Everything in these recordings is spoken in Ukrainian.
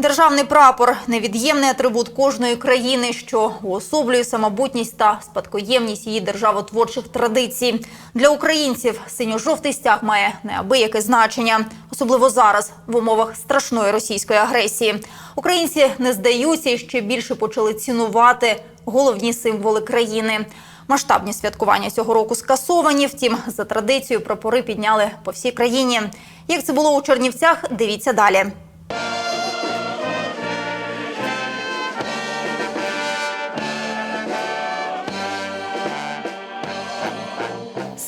Державний прапор невід'ємний атрибут кожної країни, що уособлює самобутність та спадкоємність її державотворчих традицій. Для українців синьо-жовтий стяг має неабияке значення, особливо зараз в умовах страшної російської агресії. Українці не здаються і ще більше почали цінувати головні символи країни. Масштабні святкування цього року скасовані. Втім, за традицією прапори підняли по всій країні. Як це було у Чернівцях, дивіться далі.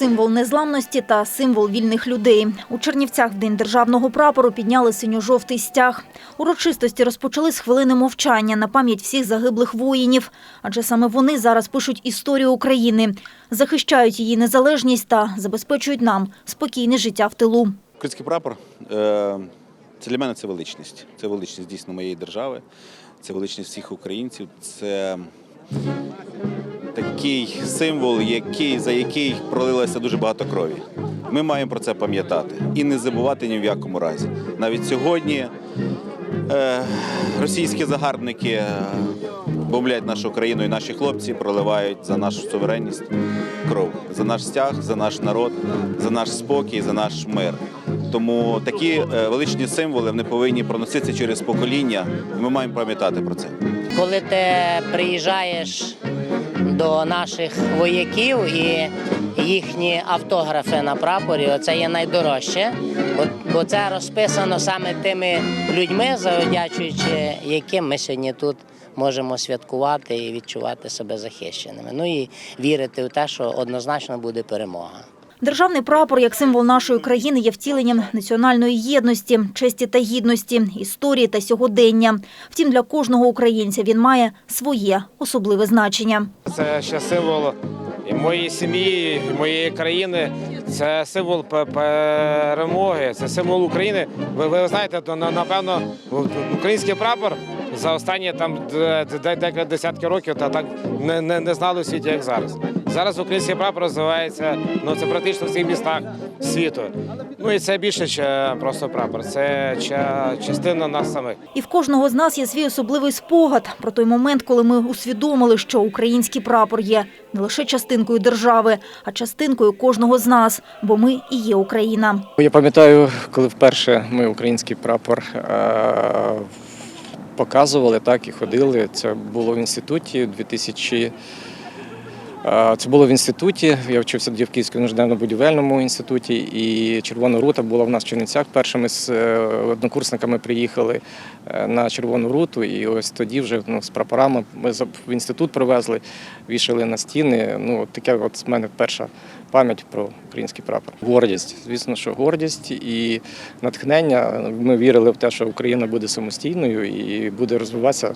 Символ незламності та символ вільних людей. У Чернівцях в день державного прапору підняли синьо-жовтий стяг. Урочистості розпочали з хвилини мовчання на пам'ять всіх загиблих воїнів. Адже саме вони зараз пишуть історію України, захищають її незалежність та забезпечують нам спокійне життя в тилу. Український прапор е, це для мене це величність. Це величність дійсно моєї держави, це величність всіх українців. Це такий символ, який, за який пролилося дуже багато крові. Ми маємо про це пам'ятати і не забувати ні в якому разі. Навіть сьогодні е, російські загарбники е, бомблять нашу країну і наші хлопці проливають за нашу суверенність кров, за наш стяг, за наш народ, за наш спокій, за наш мир. Тому такі е, величні символи вони повинні проноситися через покоління, ми маємо пам'ятати про це. коли ти приїжджаєш до наших вояків і їхні автографи на прапорі, оце є найдорожче, бо це розписано саме тими людьми, завдячуючи яким ми сьогодні тут можемо святкувати і відчувати себе захищеними. Ну і вірити в те, що однозначно буде перемога. Державний прапор як символ нашої країни є втіленням національної єдності, честі та гідності, історії та сьогодення. Втім, для кожного українця він має своє особливе значення. Це ще символ і моєї сім'ї, і моєї країни. Це символ пе- перемоги, це символ України. Ви, ви знаєте, то напевно український прапор за останні там декілька десятків років та так не, не, не знали у світі, як зараз. Зараз український прапор розвивається ну це практично в всіх містах світу. Ну і це більше, ніж просто прапор. Це частина нас самих. І в кожного з нас є свій особливий спогад про той момент, коли ми усвідомили, що український прапор є не лише частинкою держави, а частинкою кожного з нас, бо ми і є Україна. Я пам'ятаю, коли вперше ми український прапор показували так і ходили. Це було в інституті 2000 Е, Це було в інституті. Я вчився в Київському інженерно-будівельному інституті, і Червона рута була в нас в Чернівцях. Першими з е, однокурсниками приїхали е, на Червону руту, і ось тоді вже ну, з прапорами ми в інститут привезли, вішали на стіни. Ну, таке от з мене перша пам'ять про український прапор. Гордість, звісно, що гордість і натхнення. Ми вірили в те, що Україна буде самостійною і буде розвиватися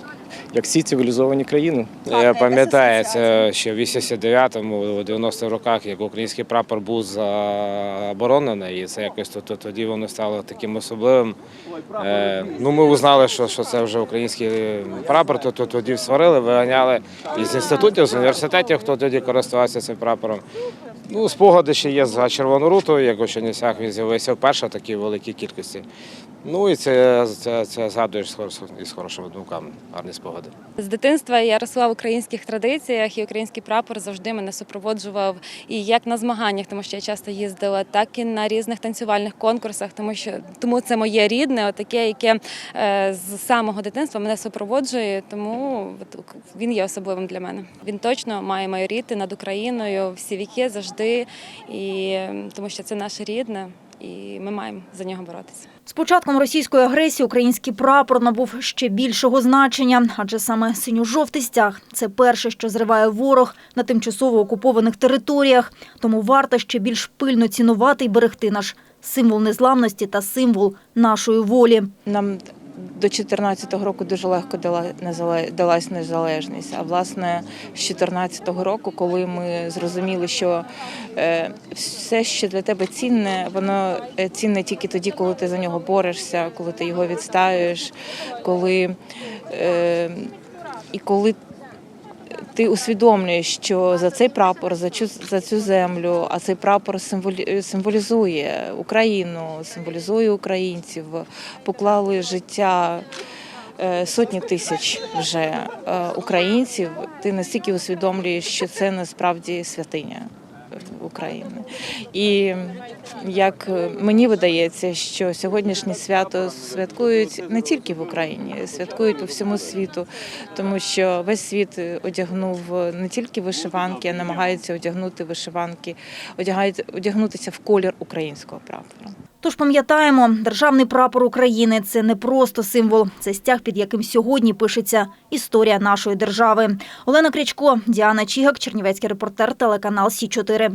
як всі цивілізовані країни. Я пам'ятаю, це ще в 89-му, у 90-х роках, як український прапор був заборонений, і це якось то, то- тоді воно стало таким особливим. Е, ну, ми узнали, що, що це вже український прапор, то, то тоді сварили, виганяли із інститутів, з університетів, хто тоді користувався цим прапором. Ну, спогади ще є за Червону руту, як у Чернівцях він з'явився вперше в такій великій кількості. Ну і це, це, це згадуєш з хорошими думками, гарні спогади. З дитинства я росла в українських традиціях, і український прапор завжди мене супроводжував і як на змаганнях, тому що я часто їздила, так і на різних танцювальних конкурсах, тому що тому це моє рідне, таке, яке е, з самого дитинства мене супроводжує. Тому він є особливим для мене. Він точно має майоріти над Україною всі віки завжди, і е, тому що це наше рідне, і ми маємо за нього боротися. З початком російської агресії український прапор набув ще більшого значення, адже саме синьо-жовтий стяг – це перше, що зриває ворог на тимчасово окупованих територіях. Тому варто ще більш пильно цінувати і берегти наш символ незламності та символ нашої волі. Нам до 14-го року дуже легко далась незалежність. А власне з 14-го року, коли ми зрозуміли, що е, все, що для тебе цінне, воно е, цінне тільки тоді, коли ти за нього борешся, коли ти його відстаєш, коли е, і коли ти усвідомлюєш, що за цей прапор, за цю, за цю землю, а цей прапор символі, символізує Україну, символізує українців, поклали життя е, сотні тисяч вже е, українців, ти настільки усвідомлюєш, що це насправді святиня України. І як мені видається, що сьогоднішнє свято святкують не тільки в Україні, святкують по всьому світу, тому що весь світ одягнув не тільки вишиванки, а намагається одягнути вишиванки, одягнутися в колір українського прапора. Тож пам'ятаємо, державний прапор України це не просто символ, це стяг, під яким сьогодні пишеться історія нашої держави. Олена Крячко, Діана Чігак, Чернівецький репортер, телеканал Сі 4